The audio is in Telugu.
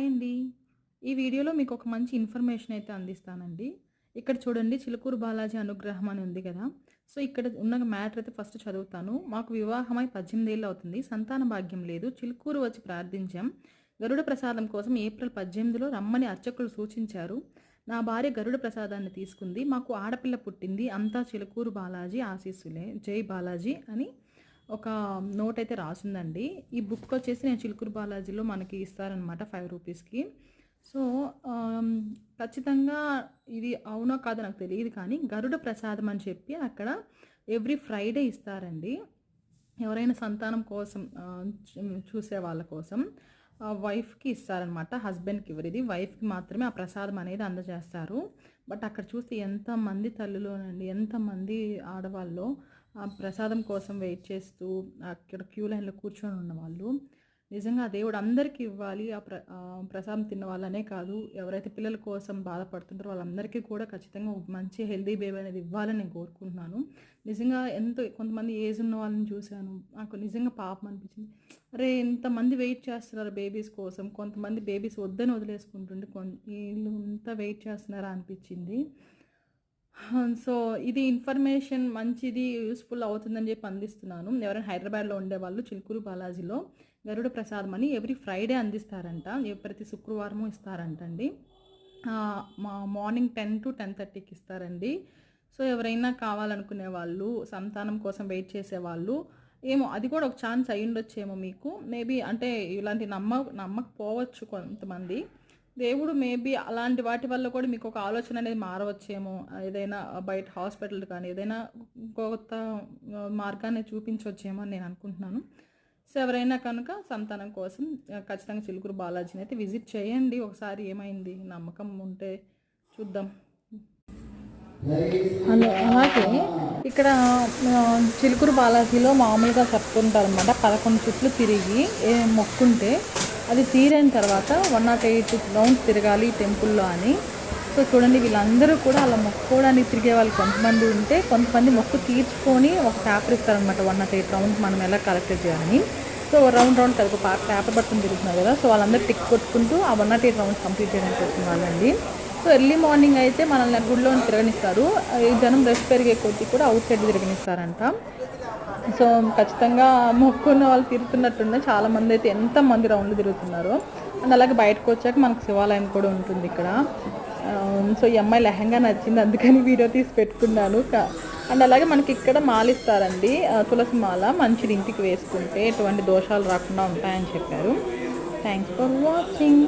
హాయ్ అండి. ఈ వీడియోలో మీకు ఒక మంచి ఇన్ఫర్మేషన్ అయితే అందిస్తానండి. ఇక్కడ చూడండి చిలుకూరు బాలాజీ అనుగ్రహం అని ఉంది కదా. సో ఇక్కడ ఉన్న మ్యాటర్ అయితే ఫస్ట్ చదువుతాను. మాకు వివాహమై పద్దెనిమిదేళ్ళు అవుతుంది. సంతాన భాగ్యం లేదు. చిలుకూరు వచ్చి ప్రార్థించాం. గరుడ ప్రసాదం కోసం ఏప్రిల్ పద్దెనిమిదిలో రమ్మని అర్చకులు సూచించారు. నా భార్య గరుడ ప్రసాదాన్ని తీసుకుంది. మాకు ఆడపిల్ల పుట్టింది. అంతా చిలుకూరు బాలాజీ ఆశీస్సులే. జై బాలాజీ అని ఒక నోట్ అయితే రాసిందండి. ఈ బుక్ వచ్చేసి నేను చిలుకూరు బాలాజీలో మనకి ఇస్తారనమాట ఫైవ్ రూపీస్కి. సో ఖచ్చితంగా ఇది అవునో కాదో నాకు తెలియదు కానీ గరుడ ప్రసాదం అని చెప్పి అక్కడ ఎవ్రీ ఫ్రైడే ఇస్తారండి. ఎవరైనా సంతానం కోసం చూసే వాళ్ళ కోసం వైఫ్కి ఇస్తారనమాట హస్బెండ్కి ఇవ్వరు. ఇది వైఫ్కి మాత్రమే ఆ ప్రసాదం అనేది అందజేస్తారు. బట్ అక్కడ చూస్తే ఎంతమంది తల్లులోనండి ఎంతమంది ఆడవాళ్ళు ప్రసాదం కోసం వెయిట్ చేస్తూ అక్కడ క్యూ లైన్లో కూర్చొని ఉన్న వాళ్ళు నిజంగా దేవుడు అందరికీ ఇవ్వాలి ఆ ప్ర ప్రసాదం తిన్న వాళ్ళనే కాదు ఎవరైతే పిల్లల కోసం బాధపడుతుంటారో వాళ్ళందరికీ కూడా ఖచ్చితంగా మంచి హెల్దీ బేబీ అనేది ఇవ్వాలని నేను కోరుకుంటున్నాను. నిజంగా ఎంతో కొంతమంది ఏజ్ ఉన్న వాళ్ళని చూశాను నాకు నిజంగా పాపం అనిపించింది. అరే ఇంతమంది వెయిట్ చేస్తున్నారు బేబీస్ కోసం కొంతమంది బేబీస్ వద్దని వదిలేసుకుంటుంటే కొంత వీళ్ళు ఇంత వెయిట్ చేస్తున్నారా అనిపించింది. సో ఇది ఇన్ఫర్మేషన్ మంచిది యూస్ఫుల్ అవుతుందని చెప్పి అందిస్తున్నాను. ఎవరైనా హైదరాబాద్లో ఉండేవాళ్ళు చిలుకూరు బాలాజీలో గరుడ ప్రసాదం అని ఎవ్రీ ఫ్రైడే అందిస్తారంట. ప్రతి శుక్రవారము ఇస్తారంట అండి మా మార్నింగ్ టెన్ టు టెన్ థర్టీకి ఇస్తారండి. సో ఎవరైనా కావాలనుకునే వాళ్ళు సంతానం కోసం వెయిట్ చేసేవాళ్ళు ఏమో అది కూడా ఒక ఛాన్స్ అయ్యుండొచ్చేమో మీకు. మేబీ అంటే ఇలాంటి నమ్మ నమ్మకపోవచ్చు కొంతమంది. దేవుడు మేబీ అలాంటి వాటి వల్ల కూడా మీకు ఒక ఆలోచన అనేది మారవచ్చేమో. ఏదైనా బయట హాస్పిటల్ కానీ ఏదైనా కొత్త మార్గాన్ని చూపించవచ్చేమో అని నేను అనుకుంటున్నాను. సో ఎవరైనా కనుక సంతానం కోసం ఖచ్చితంగా చిలుకూరు బాలాజీని అయితే విజిట్ చేయండి. ఒకసారి ఏమైంది? నమ్మకం ఉంటే చూద్దాం. హలో అలాగే ఇక్కడ చిలుకూరు బాలాజీలో మామూలుగా చెప్తుంటారు అనమాట పదకొండు చుట్లు తిరిగి మొక్కుంటే అది తీరైన తర్వాత వన్ నాట్ ఎయిట్ రౌండ్స్ తిరగాలి టెంపుల్లో అని. సో చూడండి వీళ్ళందరూ కూడా అలా మొక్కుకోవడానికి తిరిగే వాళ్ళు కొంతమంది ఉంటే కొంతమంది మొక్కు తీర్చుకొని ఒక పేపర్ ఇస్తారనమాట వన్ నాట్ ఎయిట్ రౌండ్స్ మనం ఎలా కలెక్ట్ చేయాలని. సో రౌండ్ రౌండ్ కలిపి ఒక పేపర్ పట్టుకుని తిరుగుతున్నారు కదా. సో వాళ్ళందరూ టిక్ కొట్టుకుంటూ ఆ one nought eight rounds complete చేయడానికి వచ్చిన వాళ్ళండి సో ఎర్లీ మార్నింగ్ అయితే మనల్ని గుడిలో తిరగనిస్తారు. ఈ జనం రష్ పెరిగే కొద్దీ కూడా అవుట్ సైడ్ తిరగనిస్తారంట. సో ఖచ్చితంగా మొక్కున్న వాళ్ళు తిరుగుతున్నట్టుండే. చాలా మంది అయితే ఎంత మంది రౌండ్లు తిరుగుతున్నారు. అండ్ అలాగే బయటకు వచ్చాక మనకు శివాలయం కూడా ఉంటుంది ఇక్కడ. సో ఈ అమ్మాయి లెహంగా నచ్చింది అందుకని వీడియో తీసి పెట్టుకున్నాను. అండ్ అలాగే మనకి ఇక్కడ మాలిస్తారండి. తులసి మాల మంచిది ఇంటికి వేసుకుంటే ఎటువంటి దోషాలు రాకుండా ఉంటాయని చెప్పారు. Thanks for watching